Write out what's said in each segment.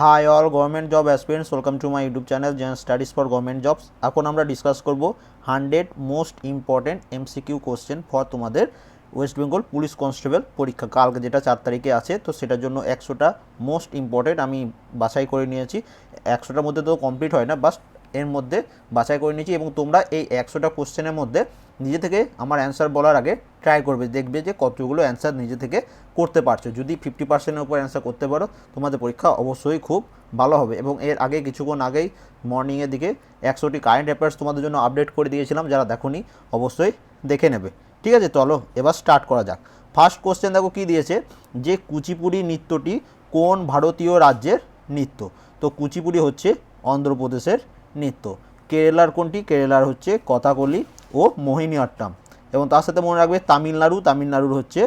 Hi all government job aspirants welcome to my YouTube channel Gen studies for government jobs এখন আমরা discuss করব hundred most important MCQ question for তোমাদের West Bengal police constable পরীক্ষা। কালকে যেটা চার তারিখে আছে, তো সেটার জন্য একশোটা মোস্ট ইম্পর্টেন্ট আমি বাছাই করে নিয়েছি। একশোটার মধ্যে তো কমপ্লিট হয় না বাস এর মধ্যে বাছাই করে নিয়েছি এবং তোমরা এই একশোটা কোশ্চেনের মধ্যে নিজে থেকে আমার অ্যান্সার বলার আগে ট্রাই করবে, দেখবে যে কতগুলো অ্যান্সার নিজে থেকে করতে পারছ। যদি ফিফটি পার্সেন্টের উপর অ্যান্সার করতে পারো, তোমাদের পরীক্ষা অবশ্যই খুব ভালো হবে এবং এর আগে কিছুক্ষণ আগেই মর্নিংয়ের দিকে একশোটি কারেন্ট অ্যাফেয়ার্স তোমাদের জন্য আপডেট করে দিয়েছিলাম, যারা দেখোনি অবশ্যই দেখে নেবে। ঠিক আছে, চলো এবার স্টার্ট করা যাক। ফার্স্ট কোশ্চেন দেখো কী দিয়েছে? যে কুচিপুড়ি নৃত্যটি কোন ভারতীয় রাজ্যের নৃত্য? তো কুচিপুড়ি হচ্ছে অন্ধ্রপ্রদেশের নৃত্য। কেরালার কোনটি? কেরালার হচ্ছে কথাকলি ও মোহিনীঅট্টম এবং তার সাথে মনে রাখবে তামিলনাড়ু। তামিলনাড়ুর হচ্ছে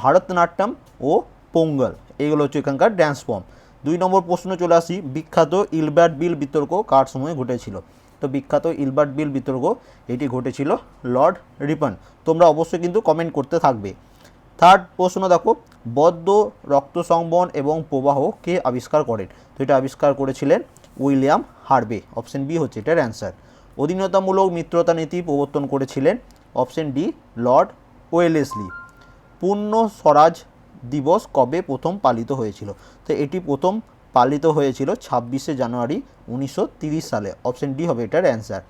ভারতনাট্যম ও পোঙ্গল। এইগুলো হচ্ছে এখানকার ড্যান্স ফর্ম দুই নম্বর প্রশ্ন চলে আসি, বিখ্যাত ইলবার্ট বিল বিতর্ক কার সময় ঘটেছিল? তো বিখ্যাত ইলবার্ট বিল বিতর্ক, এটি ঘটেছিল লর্ড রিপন। তোমরা অবশ্যই কিন্তু কমেন্ট করতে থাকবে। থার্ড প্রশ্ন দেখো, বদ্ধ রক্ত সংবহন এবং প্রবাহ কে আবিষ্কার করেন? তো এটা আবিষ্কার করেছিলেন উইলিয়াম হার্বে অপশন বি হচ্ছে এটার অ্যান্সার অধীনতামূলক মিত্রতা নীতি প্রবর্তন করেছিলেন অপশন ডি লর্ড ওয়েলেসলি পূর্ণ স্বরাজ দিবস কবে প্রথম পালিত হয়েছিল? তো এটি প্রথম পালিত হয়েছিল ছাব্বিশে জানুয়ারি উনিশশো সালে অপশন ডি হবে এটার অ্যান্সার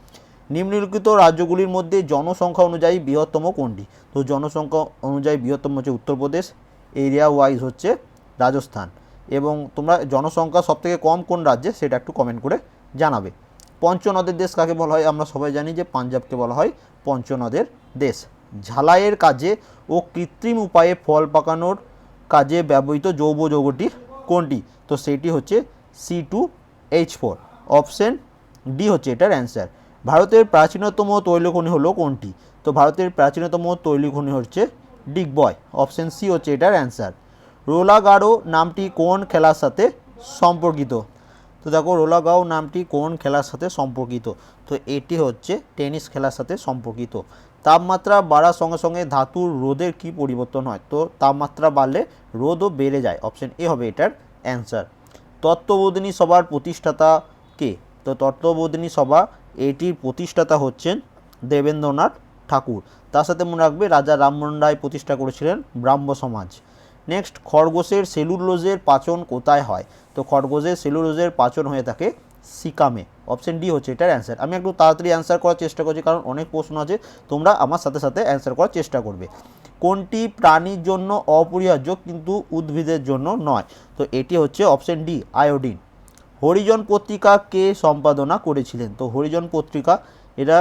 নিম্নলিখিত রাজ্যগুলির মধ্যে জনসংখ্যা অনুযায়ী বৃহত্তম কোনটি? তো জনসংখ্যা অনুযায়ী বৃহত্তম হচ্ছে উত্তরপ্রদেশ এরিয়া ওয়াইজ হচ্ছে রাজস্থান। এবং তোমরা জনসংখ্যা সবথেকে কম কোন রাজ্যে, সেটা একটু কমেন্ট করে জানাবে। পঞ্চনদের দেশ কাকে বলা হয়? আমরা সবাই জানি যে পাঞ্জাবকে বলা হয় পঞ্চনদের দেশ। ঝালাইয়ের কাজে ও কৃত্রিম উপায়ে ফল পাকানোর কাজে ব্যবহৃত যৌব যৌগটি কোনটি? তো সেটি হচ্ছে C two H four. Option D হচ্ছে এটার অ্যান্সার। ভারতের প্রাচীনতম তৈলখনি হলো কোনটি? তো ভারতের প্রাচীনতম তৈলখনি হচ্ছে ডিগবয় অপশন সি হচ্ছে এটার অ্যান্সার। রোলাগাড়ো নামটি কোন খেলার সাথে সম্পর্কিত? তো দেখো রোলাগাও নামটি কোন খেলার সাথে সম্পর্কিত? তো এটি হচ্ছে টেনিস খেলার সাথে সম্পর্কিত। তাপমাত্রা বাড়ার সঙ্গে সঙ্গে ধাতুর রোদের কি পরিবর্তন হয়? তো তাপমাত্রা বাড়লে রোদও বেড়ে যায়। অপশন এ হবে এটার অ্যান্সার। তত্ত্ববোধিনী সভার প্রতিষ্ঠাতা কে? তো তত্ত্ববোধিনী সভা এটির প্রতিষ্ঠাতা হচ্ছেন দেবেন্দ্রনাথ ঠাকুর। তার সাথে মনে রাখবে রাজা রামমোহন রায় প্রতিষ্ঠা করেছিলেন ব্রাহ্ম সমাজ। নেক্সট খরগোশের সেলুলোজের পাচন কোথায় হয়? তো খরগোশের সেলুলোজের পাচন হয়ে থাকে সিকামে। অপশন ডি হচ্ছে এটার অ্যান্সার আমি একটু তাড়াতাড়ি অ্যান্সার করার চেষ্টা করছি, কারণ অনেক প্রশ্ন আছে, তোমরা আমার সাথে সাথে অ্যান্সার করার চেষ্টা করবে। কোনটি প্রাণীর জন্য অপরিহার্য কিন্তু উদ্ভিদের জন্য নয়? তো এটি হচ্ছে অপশন ডি আয়োডিন হরিজন পত্রিকা কে সম্পাদনা করেছিলেন? তো হরিজন পত্রিকা, এরা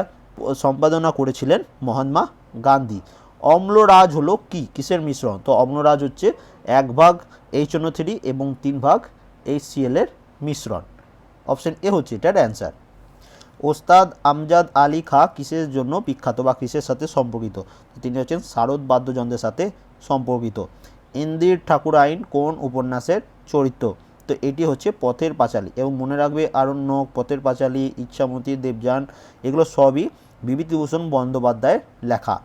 সম্পাদনা করেছিলেন মহাত্মা গান্ধী। অম্লরাজ হলো কি? কিসের মিশ্রণ? তো অম্লরাজ হচ্ছে এক ভাগ এইচ থ্রি এবং তিন ভাগ এইচ সিএলের মিশ্রণ। অপশন এ হচ্ছে এটার অ্যান্সার। ওস্তাদ আমজাদ আলী খা কিসের জন্য বিখ্যাত বা কিসের সাথে সম্পর্কিত? তিনি হচ্ছেন শারদ বাদ্যযন্ত্রের সাথে সম্পর্কিত। ইন্দির ঠাকুর আইন কোন উপন্যাসের চরিত্র? তো এটি হচ্ছে পথের পাঁচালী এবং মনে রাখবে আরণ্যক পথের পাঁচালী, ইচ্ছামতি, দেবযান, এগুলো সবই বিভূতিভূষণ বন্দ্যোপাধ্যায়ের লেখা।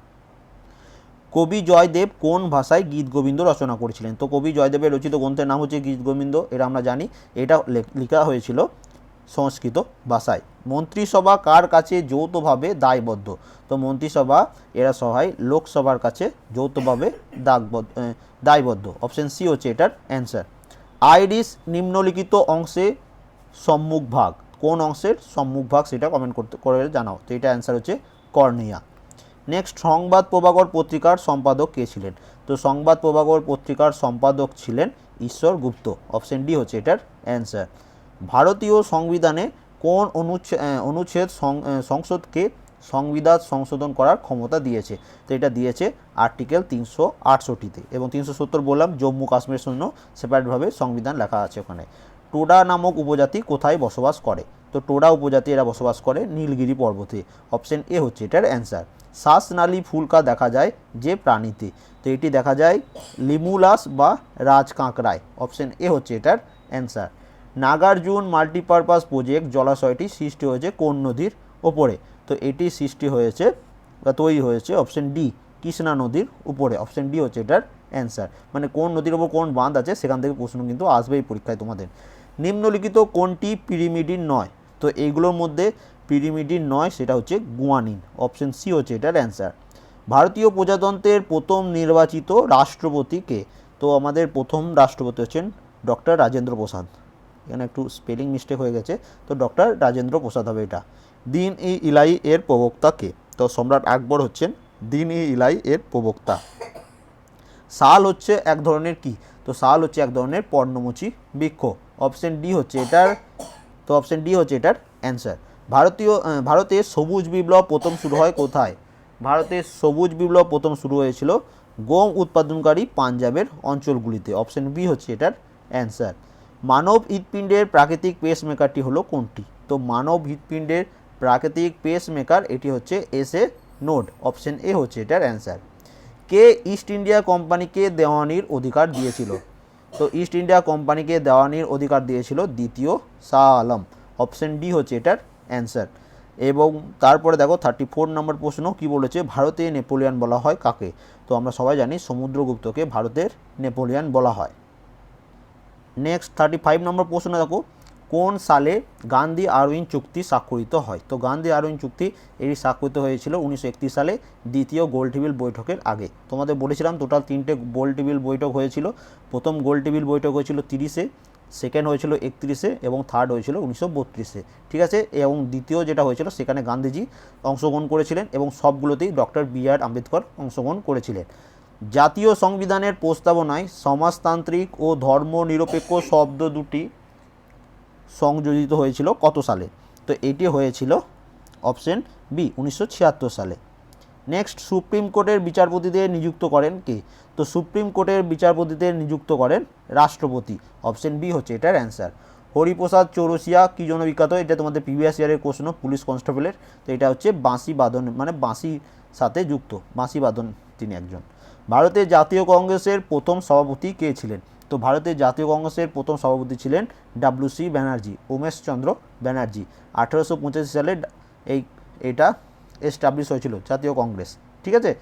কবি জয়দেব কোন ভাষায় গীত গোবিন্দ রচনা করেছিলেন? তো কবি জয়দেবের রচিত গ্রন্থের নাম হচ্ছে গীত গোবিন্দ, এটা আমরা জানি। এটা লেখা হয়েছিল সংস্কৃত ভাষায়। মন্ত্রিসভা কার কাছে যৌথভাবে দায়বদ্ধ? তো মন্ত্রিসভা, এরা সবাই লোকসভার কাছে যৌথভাবে দাগবদ্ধ দায়বদ্ধ। অপশন সি হচ্ছে এটার অ্যান্সার। আইরিস নিম্নলিখিত অংশে সম্মুখ ভাগ কোন অংশের সম্মুখ ভাগ সেটা কমেন্ট করতে, করে জানাও। তো এটা অ্যান্সার হচ্ছে কর্নিয়া। নেক্সট সংবাদ প্রভাকর পত্রিকার সম্পাদক কে ছিলেন? তো সংবাদ প্রভাকর পত্রিকার সম্পাদক ছিলেন ঈশ্বর গুপ্ত। অপশন ডি হচ্ছে এটার অ্যান্সার ভারতীয় সংবিধানে কোন অনুচ্ছেদ অনুচ্ছেদ সংসদকে সংবিধান সংশোধন করার ক্ষমতা দিয়েছে? তো এটা দিয়েছে আর্টিকেল তিনশো আটষট্টিতে এবং তিনশো সত্তর বললাম, জম্মু কাশ্মীরের জন্য সেপারেটভাবে সংবিধান লেখা আছে ওখানে। টোডা নামক উপজাতি কোথায় বসবাস করে? তো টোডা উপজাতি এরা বসবাস করে নীলগিরি পর্বতে। অপশন এ হচ্ছে এটার অ্যান্সার শ্বাসনালী ফুলকা দেখা যায় যে প্রাণীতে। তো এটি দেখা যায় লিমুলাস বা রাজ কাঁকড়ায় অপশন এ হচ্ছে এটার অ্যান্সার। নাগার্জুন মাল্টিপারপাস প্রজেক্ট জলাশয়টি সৃষ্টি হয়েছে কোন নদীর ওপরে? তো এটি সৃষ্টি হয়েছে বা তৈরি হয়েছে অপশন ডি, কৃষ্ণা নদীর উপরে। অপশন ডি হচ্ছে এটার অ্যান্সার। মানে কোন নদীর ওপর কোন বাঁধ আছে সেখান থেকে প্রশ্ন কিন্তু আসবেই পরীক্ষায় তোমাদের। নিম্নলিখিত কোনটি পিরিমিডিন নয়? তো এইগুলোর মধ্যে পিরিমিডিন নয়, সেটা হচ্ছে গুয়ানিন। অপশন সি হচ্ছে এটার অ্যান্সার ভারতীয় প্রজাতন্ত্রের প্রথম নির্বাচিত রাষ্ট্রপতিকে, তো আমাদের প্রথম রাষ্ট্রপতি হচ্ছেন ডক্টর রাজেন্দ্র প্রসাদ। এখানে একটু স্পেলিং মিস্টেক হয়ে গেছে, তো ডক্টর রাজেন্দ্র প্রসাদ হবে এটা। দিন ই ইলাই এর প্রবক্তা কে? তো সম্রাট আকবর হচ্ছেন দিন ই ইলাই এর প্রবক্তা। শাল হচ্ছে এক ধরনের কি? তো শাল হচ্ছে এক ধরনের পর্ণমোচী বৃক্ষ। অপশন ডি হচ্ছে এটার, তো অপশন ডি হচ্ছে এটার অ্যান্সার ভারতীয় ভারতে সবুজ বিপ্লব প্রথম শুরু হয় কোথায়? ভারতে সবুজ বিপ্লব প্রথম শুরু হয়েছিল গম উৎপাদনকারী পাঞ্জাবের অঞ্চলগুলিতে। অপশন বি হচ্ছে এটার অ্যান্সার। মানব হৃৎপিণ্ডের প্রাকৃতিক পেস মেকারটি হলো কোনটি? তো মানব হৃৎপিণ্ডের প্রাকৃতিক পেস মেকার এটি হচ্ছে S A node. Option A হচ্ছে এটার অ্যান্সার। কে ইস্ট ইন্ডিয়া কোম্পানিকে দেওয়ানির অধিকার দিয়েছিল? তো ইস্ট ইন্ডিয়া কোম্পানিকে দেওয়ানির অধিকার দিয়েছিল দ্বিতীয় শাহ আলম। অপশন ডি হচ্ছে এটার অ্যান্সার। এবং তারপরে দেখো থার্টি ফোর নম্বর প্রশ্ন কি বলেছে? ভারতে নেপোলিয়ান বলা হয় কাকে? তো আমরা সবাই জানি সমুদ্রগুপ্তকে ভারতের নেপোলিয়ান বলা হয়। নেক্সট থার্টি ফাইভ নম্বর প্রশ্ন দেখো, কোন সালে গান্ধী আরউইন চুক্তি স্বাক্ষরিত হয়? তো গান্ধী আরউইন চুক্তি এটি স্বাক্ষরিত হয়েছিল উনিশশো একত্রিশ সালে দ্বিতীয় গোল টেবিল বৈঠকের আগে। তোমাদের বলেছিলাম টোটাল তিনটে গোল টেবিল বৈঠক হয়েছিল। প্রথম গোল টেবিল বৈঠক হয়েছিল তিরিশে। সেকেন্ড হয়েছিল একত্রিশে এবং থার্ড হয়েছিল উনিশশো বত্রিশে। ঠিক আছে? এবং দ্বিতীয় যেটা হয়েছিল, সেখানে গান্ধীজি অংশগ্রহণ করেছিলেন এবং সবগুলোতেই ডক্টর বি আর আম্বেদকর অংশগ্রহণ করেছিলেন। জাতীয় সংবিধানের প্রস্তাবনায় সমাজতান্ত্রিক ও ধর্মনিরপেক্ষ শব্দ দুটি সংযোজিত হয়েছিল কত সালে? তো এটি হয়েছিল অপশন বি উনিশশো ছিয়াত্তর সালে। নেক্সট সুপ্রিম কোর্টের বিচারপতিদের নিযুক্ত করেন কে? তো সুপ্রিম কোর্টের বিচারপতিদের নিযুক্ত করেন রাষ্ট্রপতি। অপশন বি হচ্ছে এটার অ্যান্সার। হরিপ্রসাদ চৌরসিয়া, কী জন্য বিখ্যাত? এটা তোমাদের প্রিভিয়াস ইয়ারের প্রশ্ন পুলিশ কনস্টেবলের। তো এটা হচ্ছে বাঁশি বাদন মানে বাঁশির সাথে যুক্ত, বাঁশি বাদন তিনি একজন। ভারতের জাতীয় কংগ্রেসের প্রথম সভাপতি কে ছিলেন? তো ভারতের জাতীয় কংগ্রেসের প্রথম সভাপতি ছিলেন ডাব্লিউসি ব্যানার্জি উমেশচন্দ্র ব্যানার্জি। আঠেরোশো পঁচাশি সালে এই, এটা এস্টাবলিশ হয়েছিল, জাতীয় কংগ্রেস। ঠিক আছে?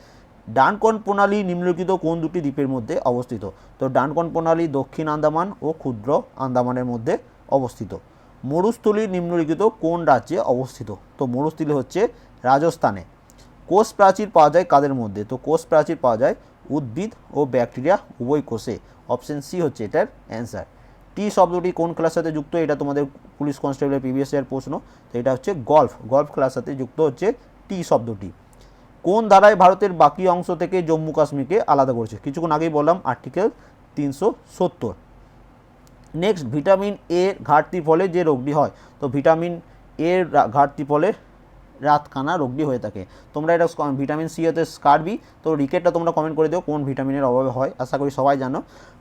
ডানকন প্রণালী নিম্নলিখিত কোন দুটি দ্বীপের মধ্যে অবস্থিত? তো ডানকন প্রণালী দক্ষিণ আন্দামান ও ক্ষুদ্র আন্দামানের মধ্যে অবস্থিত। মরুস্থলী নিম্নলিখিত কোন রাজ্যে অবস্থিত? তো মরুস্থলী হচ্ছে রাজস্থানে। কোষ প্রাচীর পাওয়া যায় কাদের মধ্যে? তো কোষ প্রাচীর পাওয়া যায় উদ্ভিদ ও ব্যাকটেরিয়া উভয় কোষে। অপশন সি হচ্ছে এটার অ্যান্সার। টি শব্দটি কোন খেলার সাথে যুক্ত? এটা তোমাদের পুলিশ কনস্টেবলের প্রিভিয়াস ইয়ার প্রশ্ন। তো এটা হচ্ছে গল্ফ। গল্ফ খেলার সাথে যুক্ত হচ্ছে টি শব্দটি। কোন ধারায় ভারতের বাকি অংশ থেকে জম্মু কাশ্মীরকে আলাদা করেছে? কিছুক্ষণ আগেই বললাম আর্টিকেল তিনশো সত্তর। নেক্সট ভিটামিন এ ঘাটতি ফলে যে রোগটি হয়। তো ভিটামিন এর ঘাটতি ফলে রাতকানা রোগটি হয়ে থাকে। তোমরা এটা ভিটামিন সি হতে স্কারবি তো রিকেটটা তোমরা কমেন্ট করে দিও কোন ভিটামিনের অভাবে হয়, আশা করি সবাই জানো।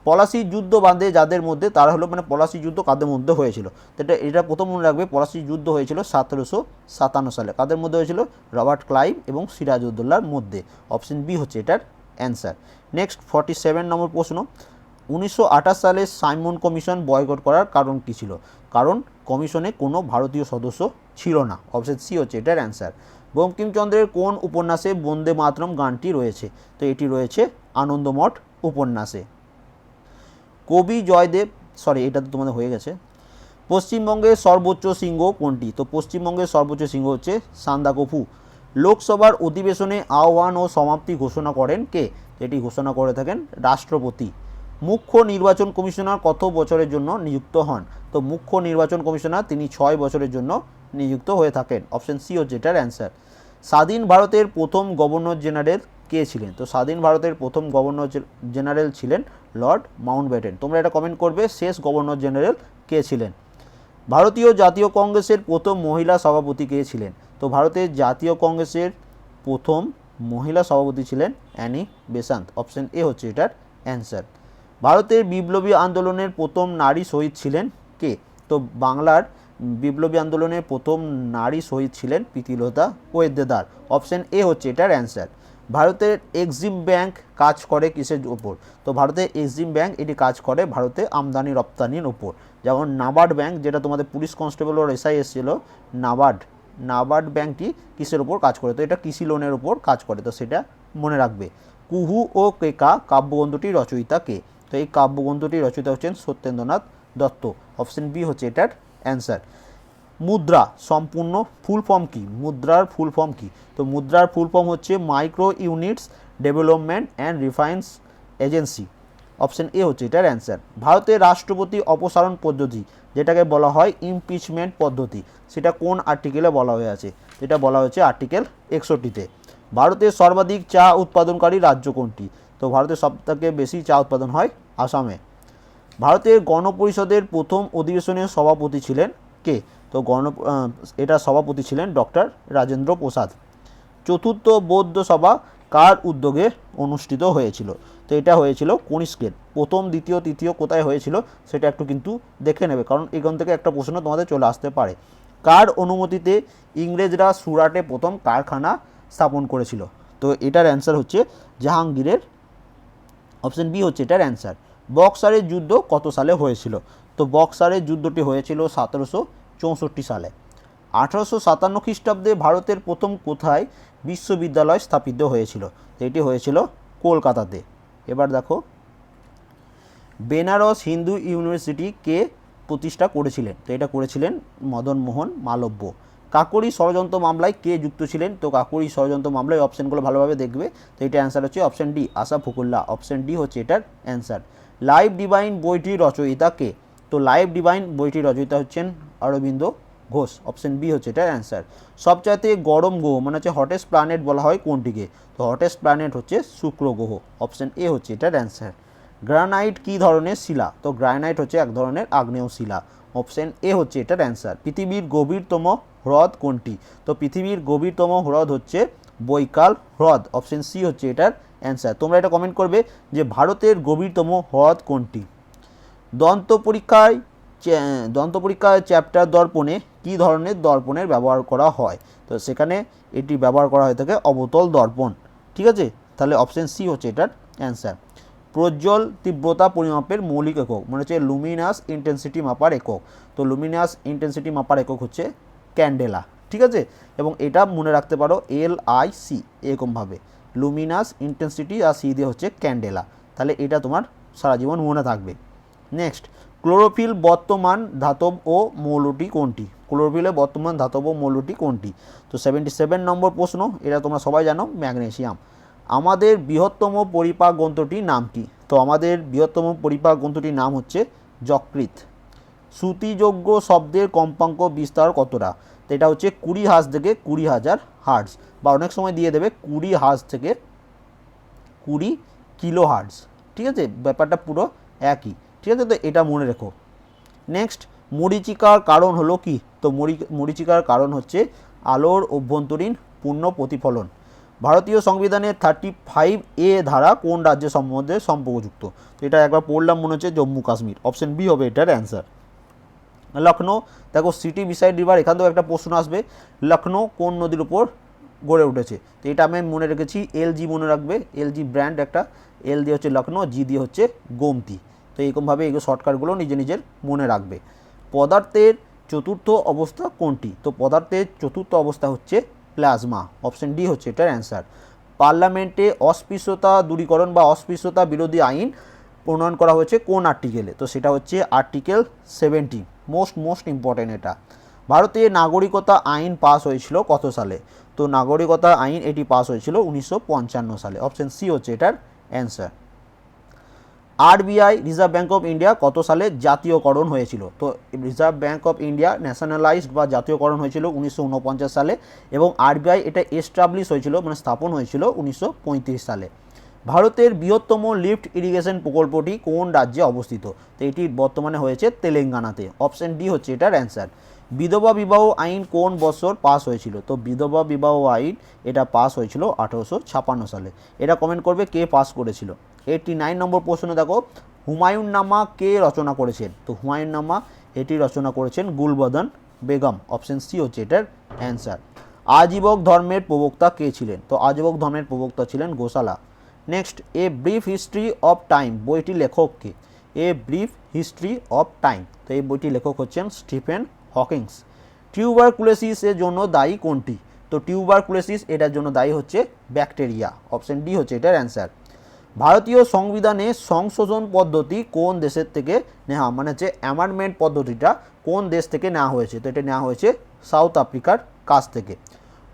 পলাশি যুদ্ধ বাঁধে যাদের মধ্যে, তারা হলো মানে পলাশি যুদ্ধ কাদের মধ্যে হয়েছিল? তো এটা এটা প্রথম মনে রাখবে, পলাশি যুদ্ধ হয়েছিল সতেরোশো সাতান্ন সালে। কাদের মধ্যে হয়েছিল? রবার্ট ক্লাইভ এবং সিরাজউদ্দৌলার মধ্যে। অপশন বি হচ্ছে এটার answer next forty seven number প্রশ্ন। উনিশশো আঠাশ সালে সাইমন কমিশন বয়কট করার কারণ কী ছিল। কারণ কমিশনে কোনো ভারতীয় সদস্য ছিল না। অপশন সি হচ্ছে এটার অ্যান্সার। বঙ্কিমচন্দ্রের কোন উপন্যাসে বন্দে মাতরম গানটি রয়েছে? তো এটি রয়েছে আনন্দমঠ উপন্যাসে। কবি জয়দেব সরি এটা তো তোমাদের হয়ে গেছে। পশ্চিমবঙ্গের সর্বোচ্চ সিংহ কোনটি? তো পশ্চিমবঙ্গের সর্বোচ্চ সিংহ হচ্ছে সান্দাকফু। লোকসভার অধিবেশনে আহ্বান ও সমাপ্তি ঘোষণা করেন কে? এটি ঘোষণা করে থাকেন রাষ্ট্রপতি। মুখ্য নির্বাচন কমিশনার কত বছরের জন্য নিযুক্ত হন? তো মুখ্য নির্বাচন কমিশনার তিনি ছয় বছরের জন্য নিযুক্ত হয়ে থাকেন। অপশন সি হচ্ছে এটার অ্যান্সার। স্বাধীন ভারতের প্রথম গভর্নর জেনারেল কে ছিলেন? তো স্বাধীন ভারতের প্রথম গভর্নর জেনারেল ছিলেন লর্ড মাউন্টব্যাটেন। তোমরা এটা কমেন্ট করবে, শেষ গভর্নর জেনারেল কে ছিলেন? ভারতীয় জাতীয় কংগ্রেসের প্রথম মহিলা সভাপতি কে ছিলেন? তো ভারতের জাতীয় কংগ্রেসের প্রথম মহিলা সভাপতি ছিলেন অ্যানি বেসান্ত। অপশন এ হচ্ছে এটার অ্যান্সার। ভারতের বিপ্লবী আন্দোলনের প্রথম নারী শহীদ ছিলেন কে? তো বাংলার বিপ্লবী আন্দোলনের প্রথম নারী শহীদ ছিলেন প্রীতিলতা ওয়েদ্দেদার অপশন এ হচ্ছে এটার অ্যান্সার। ভারতের এক্সিম ব্যাংক কাজ করে কিসের ওপর তো ভারতের এক্সিম ব্যাংক এটি কাজ করে ভারতে আমদানি রপ্তানির ওপর যেমন নাবার্ড ব্যাংক, যেটা তোমাদের পুলিশ কনস্টেবল ও এসআই এসেছিল, নাবার্ড নাবার্ড ব্যাংকটি কিসের ওপর কাজ করে? তো এটা কৃষি লোনের ওপর কাজ করে, তো সেটা মনে রাখবে। কুহু ও কেকা কাব্যগ্রন্থটির রচয়িতা কে? তো এই কাব্যগ্রন্থটির রচয়িতা হচ্ছেন সত্যেন্দ্রনাথ দত্ত। অপশন বি হচ্ছে এটার অ্যান্সার মুদ্রা সম্পূর্ণ ফুল ফর্ম কি? মুদ্রার ফুল ফর্ম কি? তো মুদ্রার ফুল ফর্ম হচ্ছে micro units development and refinance agency option A হচ্ছে এটার অ্যান্সার ভারতের রাষ্ট্রপতি অপসারণ পদ্ধতি, যেটাকে বলা হয় ইমপিচমেন্ট পদ্ধতি, সেটা কোন আর্টিকেলে বলা হয়ে আছে? এটা বলা হয়েছে আর্টিকেল একষট্টিতে। ভারতের সর্বাধিক চা উৎপাদনকারী রাজ্য কোনটি? তো ভারতের সবথেকে বেশি চা উৎপাদন হয় আসামে। ভারতের গণপরিষদের প্রথম অধিবেশনের সভাপতি ছিলেন কে? তো গণ এটা সভাপতি ছিলেন ডক্টর রাজেন্দ্র প্রসাদ। চতুর্থ বৌদ্ধ সভা কার উদ্যোগে অনুষ্ঠিত হয়েছিল? তো এটা হয়েছিল কনিষ্কের। প্রথম, দ্বিতীয়, তৃতীয় কোথায় হয়েছিল সেটা একটু কিন্তু দেখে নেবে, কারণ এখান থেকে একটা প্রশ্ন তোমাদের চলে আসতে পারে। কার অনুমতিতে ইংরেজরা সুরাটে প্রথম কারখানা স্থাপন করেছিল? তো এটার অ্যান্সার হচ্ছে জাহাঙ্গীরের অপশন বি হচ্ছে এটার অ্যান্সার। বক্সারের যুদ্ধ কত সালে হয়েছিল? তো বক্সারের যুদ্ধটি হয়েছিল সতেরোশো চৌষট্টি সালে। আঠারোশো সাতান্ন খ্রিস্টাব্দে ভারতের প্রথম কোথায় বিশ্ববিদ্যালয় স্থাপিত হয়েছিল? এটি হয়েছিল কলকাতাতে। এবার দেখো, বেনারস হিন্দু ইউনিভার্সিটি কে প্রতিষ্ঠা করেছিলেন? তো এটা করেছিলেন মদন মোহন মালব্য। কাকরি ষড়যন্ত্র মামলায় কে যুক্ত ছিলেন? তো কাকরি ষড়যন্ত্র মামলায় অপশানগুলো ভালোভাবে দেখবে। তো এটা অ্যান্সার হচ্ছে option D Ashfaqullah option D হচ্ছে এটার অ্যান্সার লাইভ ডিভাইন বইটির রচয়িতা কে? তো লাইভ ডিভাইন বইটির রচয়িতা হচ্ছেন অরবিন্দ ঘোষ। অপশন বি হচ্ছে এটার অ্যান্সার সবচাইতে গরম গ্রহ মানে হচ্ছে হটেস্ট প্ল্যানেট বলা হয় কোনটিকে? তো হটেস্ট প্ল্যানেট হচ্ছে শুক্র গ্রহ। অপশন এ হচ্ছে এটার অ্যান্সার গ্রানাইট কী ধরনের শিলা? তো গ্রানাইট হচ্ছে এক ধরনের আগ্নেয় শিলা। অপশন এ হচ্ছে এটার অ্যান্সার পৃথিবীর গভীরতম হ্রদ কোনটি? তো পৃথিবীর গভীরতম হ্রদ হচ্ছে বৈকাল হ্রদ। অপশন সি হচ্ছে এটার অ্যান্সার তোমরা এটা কমেন্ট করবে যে ভারতের গভীরতম হ্রদ কোনটি? দন্ত পরীক্ষায় দন্ত পরীক্ষায় চ্যাপ্টার দর্পণে কী ধরনের দর্পণের ব্যবহার করা হয়? তো সেখানে এটি ব্যবহার করা হয়ে থাকে অবতল দর্পণ। ঠিক আছে? তাহলে অপশন সি হচ্ছে এটার অ্যান্সার প্রজ্জ্বল তীব্রতা পরিমাপের মৌলিক একক মানে হচ্ছে লুমিনাস ইন্টেন্সিটি মাপার একক। তো লুমিনাস ইন্টেন্সিটি মাপার একক হচ্ছে ক্যান্ডেলা ঠিক আছে? এবং এটা মনে রাখতে পারো এল আই সি এরকমভাবে। লুমিনাস ইন্টেন্সিটি আর সি দিয়ে হচ্ছে ক্যান্ডেলা তাহলে এটা তোমার সারা জীবন মনে থাকবে। নেক্সট ক্লোরোফিল বর্তমান ধাতব ও মৌলটি কোনটি? ক্লোরোফিলের বর্তমান ধাতব ও মৌলটি কোনটি? তো সেভেন্টি সেভেন নম্বর প্রশ্ন, এটা তোমরা সবাই জানো ম্যাগনেসিয়াম আমাদের বৃহত্তম পরিপাক গ্রন্থটির নাম কি? তো আমাদের বৃহত্তম পরিপাক গ্রন্থটির নাম হচ্ছে যকৃত শ্রুতিযোগ্য শব্দের কম্পাঙ্ক বিস্তার কতটা? তো এটা হচ্ছে কুড়ি হাজ থেকে কুড়ি হাজার হার্টস বা অনেক সময় দিয়ে দেবে কুড়ি হাজ থেকে কুড়ি কিলো হার্টস ঠিক আছে? ব্যাপারটা পুরো একই। ঠিক আছে? তো এটা মনে রেখো। নেক্সট, মরিচিকার কারণ হলো কি? তো মরি, মরিচিকার কারণ হচ্ছে আলোর অভ্যন্তরীণ পূর্ণ প্রতিফলন। ভারতীয় সংবিধানের থার্টি ফাইভ এ ধারা কোন রাজ্যের সম্বন্ধে সম্পর্কযুক্ত? তো এটা একবার পড়লাম মনে হচ্ছে জম্মু কাশ্মীর। অপশন বি হবে এটার অ্যান্সার লখনৌ, দেখো সিটি বিসাইড রিভার এখান থেকেও একটা প্রশ্ন আসবে। লখনৌ কোন নদীর উপর গড়ে উঠেছে? তো এটা আমি মনে রেখেছি এল জি মনে রাখবে। এল জি ব্র্যান্ড একটা। এল দিয়ে হচ্ছে লখনৌ জি দিয়ে হচ্ছে গোমতি। তো এরকমভাবে এগুলো শর্টকাটগুলো নিজে নিজের মনে রাখবে। পদার্থের চতুর্থ অবস্থা কোনটি? তো পদার্থের চতুর্থ অবস্থা হচ্ছে প্লাজমা, অপশন ডি হচ্ছে এটার অ্যান্সার। পার্লামেন্টে অস্পৃশ্যতা দূরীকরণ বা অস্পৃশ্যতা বিরোধী আইন প্রণয়ন করা হয়েছে কোন আর্টিকেলে? তো সেটা হচ্ছে article seventy, most most important এটা। ভারতে নাগরিকতা আইন পাস হয়েছিল কত সালে? তো নাগরিকতা আইন এটি পাস হয়েছিল উনিশশো পঞ্চান্ন সালে। অপশন সি হচ্ছে এটার answer. RBI reserve bank of India কত সালে জাতীয়করণ হয়েছিল? তো reserve bank of India nationalized বা জাতীয়করণ হয়েছিল উনিশশো উনপঞ্চাশ সালে এবং আরবিআই এটা এস্টাবলিশ হয়েছিল মানে স্থাপন হয়েছিল উনিশশো পঁয়ত্রিশ সালে। ভারতের বৃহত্তম লিফট ইরিগেশন প্রকল্পটি কোন রাজ্যে অবস্থিত? তো এটি বর্তমানে হয়েছে তেলেঙ্গানাতে। অপশন ডি হচ্ছে এটার অ্যান্সার। বিধবা বিবাহ আইন কোন বছর পাস হয়েছিল? তো বিধবা বিবাহ আইন এটা পাস হয়েছিল আঠারোশো সালে। এটা কমেন্ট করবে কে পাস করেছিল? এইটটি নাইন নম্বর প্রশ্ন দেখো, হুমায়ুন নামা কে রচনা করেছেন? তো হুমায়ুন নামা এটি রচনা করেছেন গুলবদন বেগম। অপশন সি হচ্ছে এটার অ্যান্সার আজীবক ধর্মের প্রবক্তা কে ছিলেন? তো আজীবক ধর্মের প্রবক্তা ছিলেন Goshala. Next a brief history of time বইটি লেখক কে? A brief history of time তো এই বইটি লেখক হচ্ছেন স্টিফেন হকিংস। টিউবারকুলোসিসের জন্য দায়ী কোনটি? তো টিউবারকুলোসিস এটার জন্য দায়ী হচ্ছে ব্যাকটেরিয়া। অপশন ডি হচ্ছে এটার অ্যান্সার ভারতীয় সংবিধানে সংশোধন পদ্ধতি কোন দেশের থেকে নেওয়া মানে যে অ্যামান্ডমেন্ট পদ্ধতিটা কোন দেশ থেকে নেওয়া হয়েছে? তো এটা নেওয়া হয়েছে সাউথ আফ্রিকার কাছ থেকে।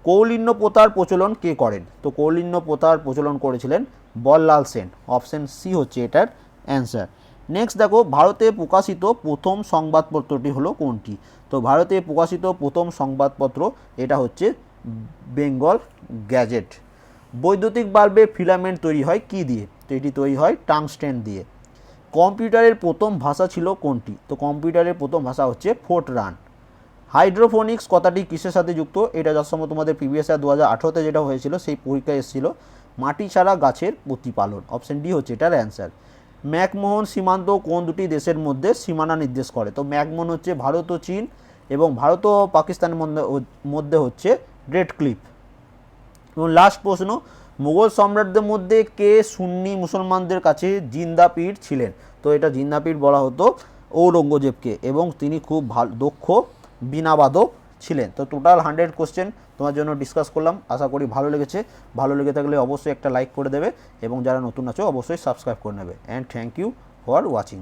কৌলিন্য প্রথার প্রচলন কে করেন? তো কৌলিন্য প্রথার প্রচলন করেছিলেন বললাল সেন। অপশন সি হচ্ছে এটার অ্যান্সার নেক্সট দেখো, ভারতে প্রকাশিত প্রথম সংবাদপত্রটি হলো কোনটি? তো ভারতে প্রকাশিত প্রথম সংবাদপত্র এটা হচ্ছে বেঙ্গল গ্যাজেট বৈদ্যুতিক বাল্বে ফিলামেন্ট তৈরি হয় কি দিয়ে? তো এটি তৈরি হয় টাংস্টেন দিয়ে। কম্পিউটারের প্রথম ভাষা ছিল কোনটি? তো কম্পিউটারের প্রথম ভাষা হচ্ছে ফোর্ট রান। হাইড্রোফোনিক্স কথাটি কিসের সাথে যুক্ত? এটা যার সময় তোমাদের প্রিভিয়াস ইয়ার দু হাজার আঠেরোতে যেটা হয়েছিল, সেই পরীক্ষা এসেছিল, মাটি ছাড়া গাছের প্রতিপালন। অপশন ডি হচ্ছে এটার অ্যান্সার। ম্যাকমোহন সীমান্ত কোন দুটি দেশের মধ্যে সীমানা নির্দেশ করে? তো ম্যাকমোহন হচ্ছে ভারত ও চীন এবং ভারত ও পাকিস্তানের মধ্যে মধ্যে হচ্ছে রেড ক্লিপ এবং লাস্ট প্রশ্ন, মুঘল সম্রাটদের মধ্যে কে সুন্নি মুসলমানদের কাছে জিন্দা পীর ছিলেন? তো এটা জিন্দা পীর বলা হতো ঔরঙ্গজেবকে এবং তিনি খুব ভালো, দক্ষ, বীণাবাদক ছিলেন। তো টোটাল হান্ড্রেড কোশ্চেন তোমার জন্য ডিসকাস করলাম। আশা করি ভালো লেগেছে। ভালো লেগে থাকলে অবশ্যই একটা লাইক করে দেবে এবং যারা নতুন আছো অবশ্যই সাবস্ক্রাইব করে নেবে। And thank you for watching